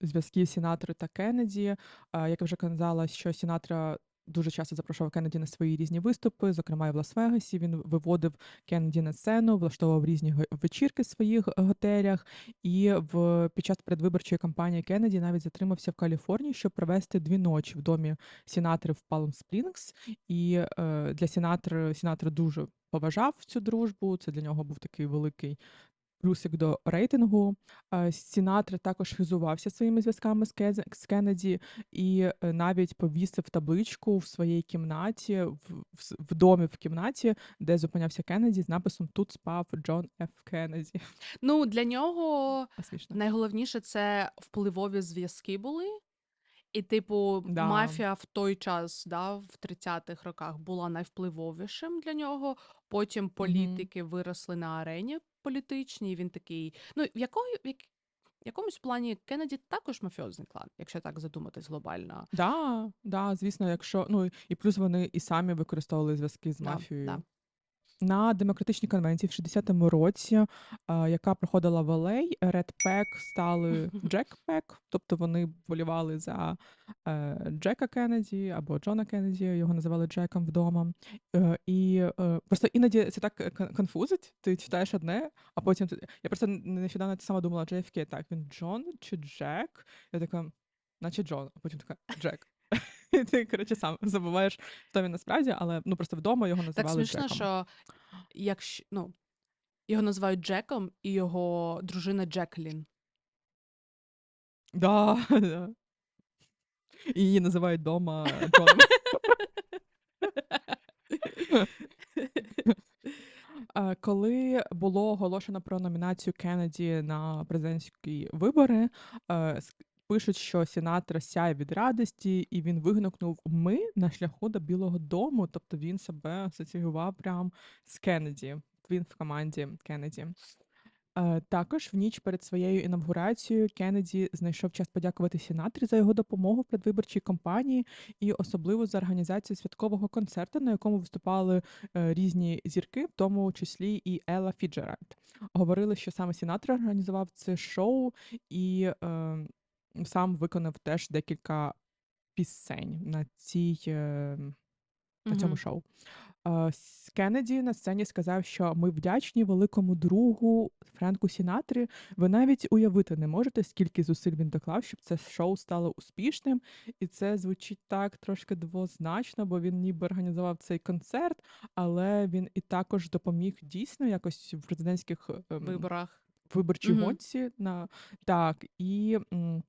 зв'язків Сінатри та Кеннеді. Як я вже казала, що Сінатра дуже часто запрошував Кеннеді на свої різні виступи, зокрема і в Лас-Вегасі. Він виводив Кеннеді на сцену, влаштовував різні вечірки в своїх готелях. І в під час передвиборчої кампанії Кеннеді навіть затримався в Каліфорнії, щоб провести дві ночі в домі Сінатри в Палм Спрінгс. І е, для Сінатри Сінатра дуже поважав цю дружбу. Це для нього був такий великий плюсик до рейтингу. сінатр. Сінатра також хизувався своїми зв'язками з Кеннеді і е, навіть повісив табличку в своїй кімнаті, в, в, в домі в кімнаті, де зупинявся Кеннеді з написом Тут спав Джон Ф. Кеннеді. Ну, для нього Смішно. найголовніше це впливові зв'язки були. І, типу, Да. мафія в той час, да, в 30-х роках, була найвпливовішим для нього. Потім політики виросли на арені політичній. Він такий. Ну, в якої, в як- якомусь плані Кеннеді також мафіозний клан, якщо так задуматись глобально. Да, да, звісно, якщо ну і плюс вони і самі використовували зв'язки з Да, мафією. На демократичній конвенції в 60-му році, яка проходила в LA, Red Pack стали Jack Pack, тобто вони вболівали за е, Джека Кеннеді або Джона Кеннеді, його називали Джеком вдома. Е, і е, просто іноді це так конфузить. Ти читаєш одне, а потім. Я просто нещодавно те саме думала, JFK, так, він Джон чи Джек? Я така, наче Джон, а потім така Джек. І ти, коротше, сам забуваєш, хто він насправді, але ну просто вдома його Так смішно, Джеком. що якщо ну, його називають Джеком, і його дружина Джеклін. Да, да. І її називають дома Джоном. Коли було оголошено про номінацію Кеннеді на президентські вибори, е, пишуть, що сенатор сяє від радості, і він вигукнув Ми на шляху до Білого Дому. Тобто він себе асоціював прям з Кеннеді. Він в команді Кеннеді. Е, Також в ніч перед своєю інавгурацією Кеннеді знайшов час подякувати сенаторі за його допомогу в предвиборчій кампанії і особливо за організацію святкового концерту, на якому виступали е, різні зірки, в тому числі і Елла Фіджеральд. Говорили, що саме сенатор організував це шоу і е, сам виконав теж декілька пісень на цій. Е, на цьому Мгм. шоу. Е, с- Кеннеді на сцені сказав, що ми вдячні великому другу Френку Сінатрі. Ви навіть уявити не можете, скільки зусиль він доклав, щоб це шоу стало успішним. І це звучить так трошки двозначно, бо він ніби організував цей концерт, але він і також допоміг дійсно якось в президентських ем, Виборах. виборчій Мгм. гонці на так і. м,